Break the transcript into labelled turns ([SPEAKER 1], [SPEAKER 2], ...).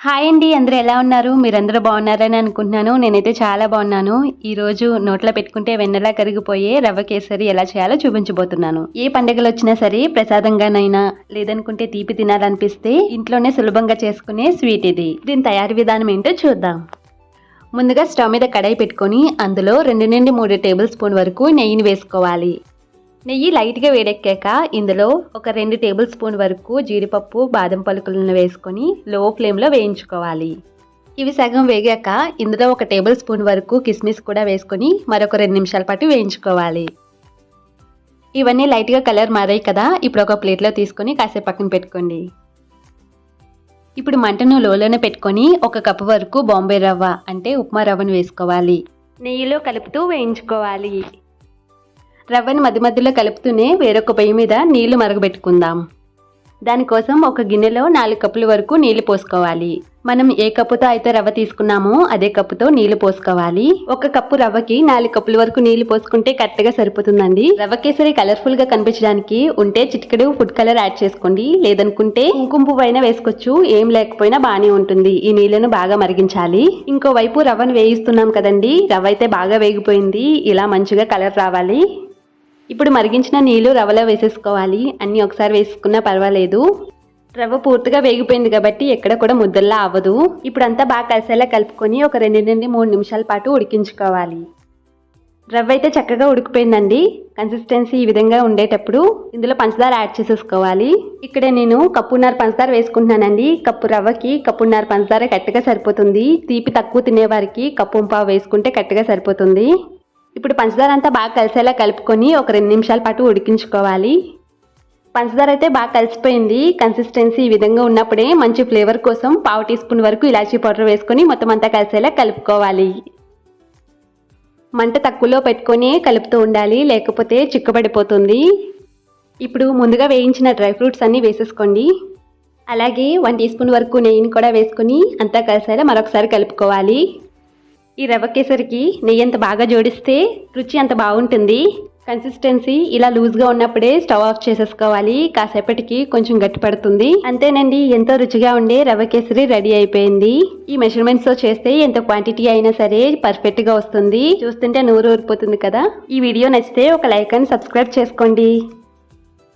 [SPEAKER 1] Hi అండి అందరూ ఎలా ఉన్నారు? మీరందరూ బాగున్నారని అనుకుంటున్నాను. నేనైతే చాలా బాగున్నాను. ఈరోజు నోట్లో పెట్టుకుంటే వెన్నెలా కరిగిపోయే రవ్వ కేసరి ఎలా చేయాలో చూపించబోతున్నాను. ఏ పండుగలు వచ్చినా సరే ప్రసాదంగానైనా లేదనుకుంటే తీపి తినాలనిపిస్తే ఇంట్లోనే సులభంగా చేసుకునే స్వీట్ ఇది. దీని తయారీ విధానం ఏంటో చూద్దాం. ముందుగా స్టవ్ మీద కడాయి పెట్టుకొని అందులో రెండు నుండి మూడు టేబుల్ స్పూన్ వరకు నెయ్యిని వేసుకోవాలి. నెయ్యి లైట్గా వేడెక్కాక ఇందులో ఒక రెండు టేబుల్ స్పూన్ వరకు జీడిపప్పు బాదం పలుకులను వేసుకొని లో ఫ్లేమ్లో వేయించుకోవాలి. ఇవి సగం వేగాక ఇందులో ఒక టేబుల్ స్పూన్ వరకు కిస్మిస్ కూడా వేసుకొని మరొక రెండు నిమిషాల పాటు వేయించుకోవాలి. ఇవన్నీ లైట్గా కలర్ మారాయి కదా ఇప్పుడు ఒక ప్లేట్లో తీసుకొని కాసేపు పక్కన పెట్టుకోండి. ఇప్పుడు మంటను లోలోనే పెట్టుకొని ఒక కప్పు వరకు బాంబే రవ్వ అంటే ఉప్మా రవ్వను వేసుకోవాలి. నెయ్యిలో కలుపుతూ వేయించుకోవాలి. రవ్వని మధ్య మధ్యలో కలుపుతూనే వేరొక పొయ్యి మీద నీళ్ళు మరగబెట్టుకుందాం. దానికోసం ఒక గిన్నెలో నాలుగు కప్పుల వరకు నీళ్ళు పోసుకోవాలి. మనం ఏ కప్పుతో అయితే రవ్వ తీసుకున్నామో అదే కప్పుతో నీళ్ళు పోసుకోవాలి. ఒక కప్పు రవ్వకి నాలుగు కప్పుల వరకు నీళ్ళు పోసుకుంటే కరెక్ట్గా సరిపోతుందండి. రవ్వ కేసరి కలర్ఫుల్గా కనిపించడానికి ఉంటే చిటికెడు ఫుడ్ కలర్ యాడ్ చేసుకోండి. లేదనుకుంటే కుంకుమ పైన వేసుకోవచ్చు. ఏం లేకపోయినా బాగానే ఉంటుంది. ఈ నీళ్ళను బాగా మరిగించాలి. ఇంకో వైపు రవ్వను వేయిస్తున్నాం కదండి. రవ్వ అయితే బాగా వేగిపోయింది. ఇలా మంచిగా కలర్ రావాలి. ఇప్పుడు మరిగించిన నీళ్ళు రవ్వలో వేసేసుకోవాలి. అన్నీ ఒకసారి వేసుకున్నా పర్వాలేదు. రవ్వ పూర్తిగా వేగిపోయింది కాబట్టి ఎక్కడ కూడా ముద్దల్లా అవ్వదు. ఇప్పుడు అంతా బాగా కలిసేలా కలుపుకొని ఒక రెండు నుండి మూడు నిమిషాల పాటు ఉడికించుకోవాలి. రవ్వ అయితే చక్కగా ఉడికిపోయిందండి. కన్సిస్టెన్సీ ఈ విధంగా ఉండేటప్పుడు ఇందులో పంచదార యాడ్ చేసేసుకోవాలి. ఇక్కడ నేను కప్పున్నర పంచదార వేసుకుంటున్నానండి. కప్పు రవ్వకి కప్పున్నర పంచదార కరెక్ట్గా సరిపోతుంది. తీపి తక్కువ తినేవారికి కప్పు పావు వేసుకుంటే కరెక్ట్గా సరిపోతుంది. ఇప్పుడు పంచదార అంతా బాగా కలిసేలా కలుపుకొని ఒక రెండు నిమిషాల పాటు ఉడికించుకోవాలి. పంచదార అయితే బాగా కలిసిపోయింది. కన్సిస్టెన్సీ ఈ విధంగా ఉన్నప్పుడే మంచి ఫ్లేవర్ కోసం పావు టీ స్పూన్ వరకు ఇలాచీ పౌడర్ వేసుకొని మొత్తం అంతా కలిసేలా కలుపుకోవాలి. మంట తక్కువలో పెట్టుకొని కలుపుతూ ఉండాలి లేకపోతే చిక్కబడిపోతుంది. ఇప్పుడు ముందుగా వేయించిన డ్రై ఫ్రూట్స్ అన్నీ వేసేసుకోండి. అలాగే వన్ టీ స్పూన్ వరకు నెయ్యిని కూడా వేసుకొని అంతా కలిసేలా మరొకసారి కలుపుకోవాలి. ఈ రవ్వ కేసరికి నెయ్యి ఎంత బాగా జోడిస్తే రుచి అంత బాగుంటుంది. కన్సిస్టెన్సీ ఇలా లూజ్గా ఉన్నప్పుడే స్టవ్ ఆఫ్ చేసేసుకోవాలి. కాసేపటికి కొంచెం గట్టి పడుతుంది. అంతేనండి ఎంతో రుచిగా ఉండే రవ్వ కేసరి రెడీ అయిపోయింది. ఈ మెషర్మెంట్స్తో చేస్తే ఎంత క్వాంటిటీ అయినా సరే పర్ఫెక్ట్గా వస్తుంది. చూస్తుంటే నూరు ఊరిపోతుంది కదా? ఈ వీడియో నచ్చితే ఒక లైక్ అండ్ సబ్స్క్రైబ్ చేసుకోండి.